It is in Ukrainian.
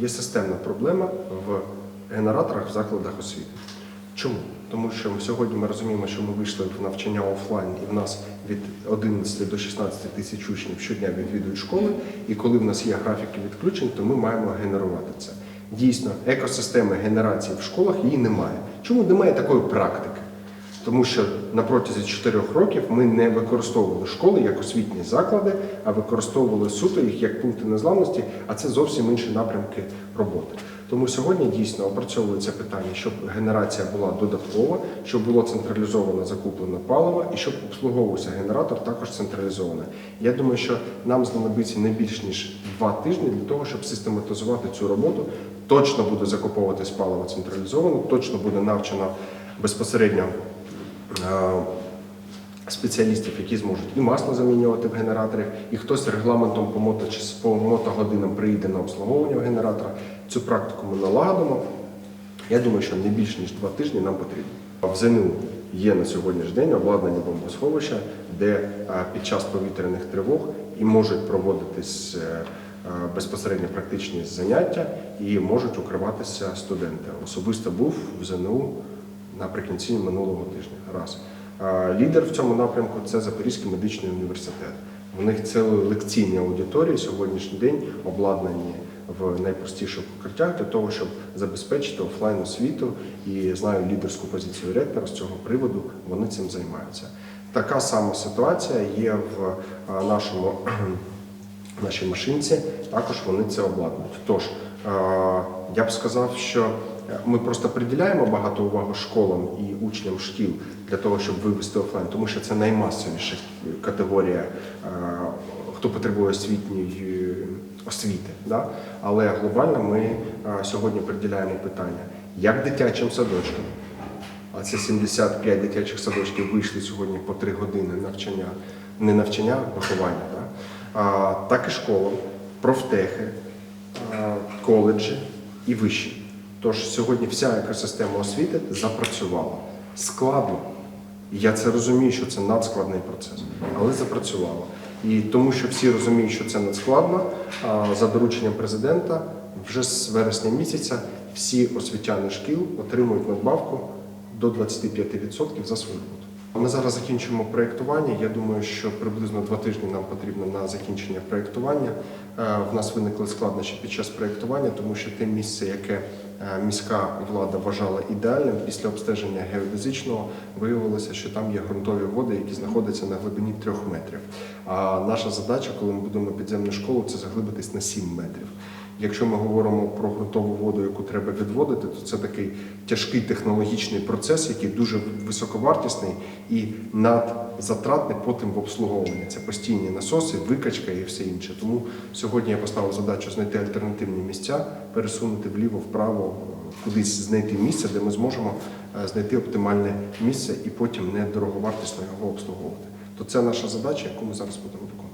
є системна проблема в генераторах в закладах освіти. Чому? Тому що сьогодні ми розуміємо, що ми вийшли в навчання офлайн, і в нас від 11 до 16 тисяч учнів щодня відвідують школи. І коли в нас є графіки відключень, то ми маємо генерувати це. Дійсно, екосистеми генерації в школах її немає. Чому немає такої практики? Тому що на протязі 4 років ми не використовували школи як освітні заклади, а використовували суто їх як пункти незламності, а це зовсім інші напрямки роботи. Тому сьогодні дійсно опрацьовується питання, щоб генерація була додаткова, щоб було централізовано закуплене паливо і щоб обслуговувався генератор також централізовано. Я думаю, що нам знадобиться не більш ніж два тижні для того, щоб систематизувати цю роботу. Точно буде закуповуватись паливо централізовано, точно буде навчено безпосередньо спеціалістів, які зможуть і масло замінювати в генераторах, і хтось регламентом по моточас по мотогодинам приїде на обслуговування в генератора. Цю практику ми налагодимо. Я думаю, що не більш ніж два тижні нам потрібно. В ЗНУ є на сьогоднішній день обладнані бомбосховища, де е, під час повітряних тривог і можуть проводитись е, е, безпосередньо практичні заняття і можуть укриватися студенти. Особисто був в ЗНУ наприкінці минулого тижня. Раз. Лідер в цьому напрямку це Запорізький медичний університет. У них цілі лекційні аудиторії сьогоднішній день обладнані в найпростіших укриттях для того, щоб забезпечити офлайн освіту. І знаю лідерську позицію ректора з цього приводу. Вони цим займаються. Така сама ситуація є в нашому нашій машинці. Також вони це обладнують. Тож я б сказав, що ми просто приділяємо багато уваги школам і учням шкіл для того, щоб вивести офлайн, тому що це наймасовіша категорія, е, хто потребує освітньої освіти. Але глобально ми е, сьогодні приділяємо питання, як дитячим садочкам, а це 75 дитячих садочків вийшли сьогодні по 3 години навчання, не навчання, а виховання, да? а, так і школам, профтехи, коледжі і вищі. Тож сьогодні вся екосистема освіти запрацювала. Складно. Я це розумію, що це надскладний процес, але запрацювало. І тому, що всі розуміють, що це надскладно, за дорученням президента вже з вересня місяця всі освітяни шкіл отримують надбавку до 25% за свою роботу. Ми зараз закінчуємо проєктування. Я думаю, що приблизно два тижні нам потрібно на закінчення проєктування. Е, В нас виникли складнощі під час проєктування, тому що те місце, яке е, міська влада вважала ідеальним, після обстеження геодезичного виявилося, що там є ґрунтові води, які знаходяться на глибині трьох метрів. А наша задача, коли ми будемо підземну школу, це заглибитись на 7 метрів. Якщо ми говоримо про ґрунтову воду, яку треба відводити, то це такий тяжкий технологічний процес, який дуже високовартісний і надзатратний потім в обслуговуванні. Це постійні насоси, викачка і все інше. Тому сьогодні я поставив задачу знайти альтернативні місця, пересунути вліво, вправо, кудись знайти місце, де ми зможемо е, знайти оптимальне місце і потім не дороговартісно його обслуговувати. То це наша задача, яку ми зараз будемо виконувати.